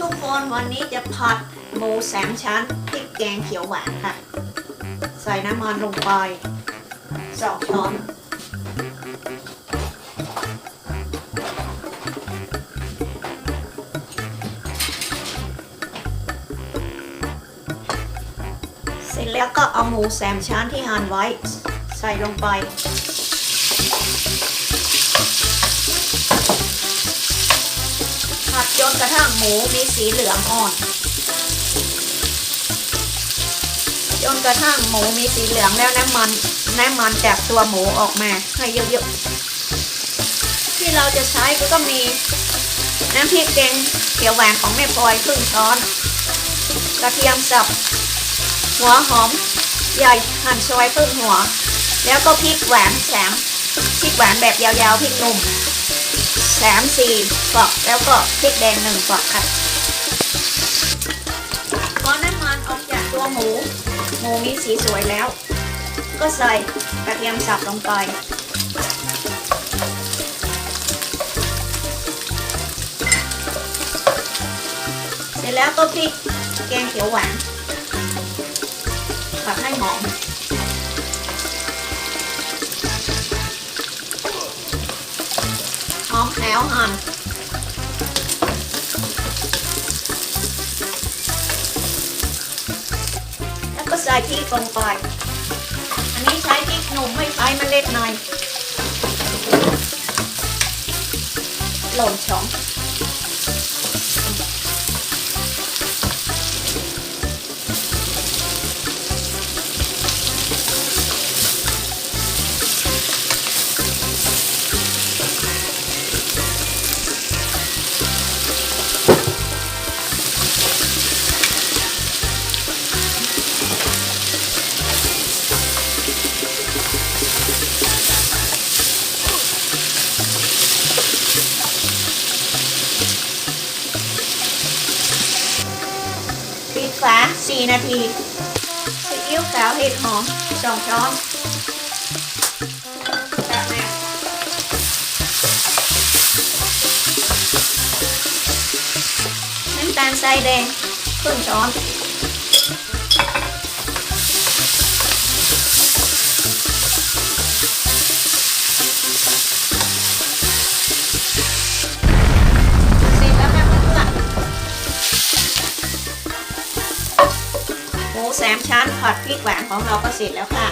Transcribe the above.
ทุกคนวันนี้จะผัดหมูสามชั้นพริกแกงเขียวหวานค่ะ ใส่น้ำมันลงไปสองช้อนเสร็จแล้วก็เอาหมูแสมชั้นที่หั่นไว้ ใส่ลงไป ผัดจนกระทั่งหมูมีสีเหลืองอ่อน จนกระทั่งหมูมีสีเหลืองแล้วน้ำมันน้ำมันจากตัวหมูออกมาให้เยอะๆ ที่เราจะใช้ก็มีน้ำพริกแกงเขียวหวานของแม่พลอยครึ่งช้อน กระเทียมสับ หัวหอมใหญ่หั่นซอยครึ่งหัว แล้วก็พริกหวานแสมพริกหวานแบบยาวๆพริกหนุ่ม สามสี่ฝักแล้วก็พริกแดงหนึ่งฝักค่ะพอน้ำมันออกจากตัวหมู หมูมีสีสวยแล้ว ก็ใส่กระเทียมสับลงไป เสร็จแล้วก็พริกแกงเขียวหวานผัดให้หอม แขวค่ะแล้วก็ใส่พริกลงไป อันนี้ใช้พริกหนุ่มไม่ใช้เมล็ดในหล่นช้องา4นาทีซีอิ๊วขาวเห็ดหอม2ช้อนน้ำตาลทรายแดงครึ่งช้อน มูสามชั้นผัดพริกหวานของเราก็เสร็จแล้วค่ะ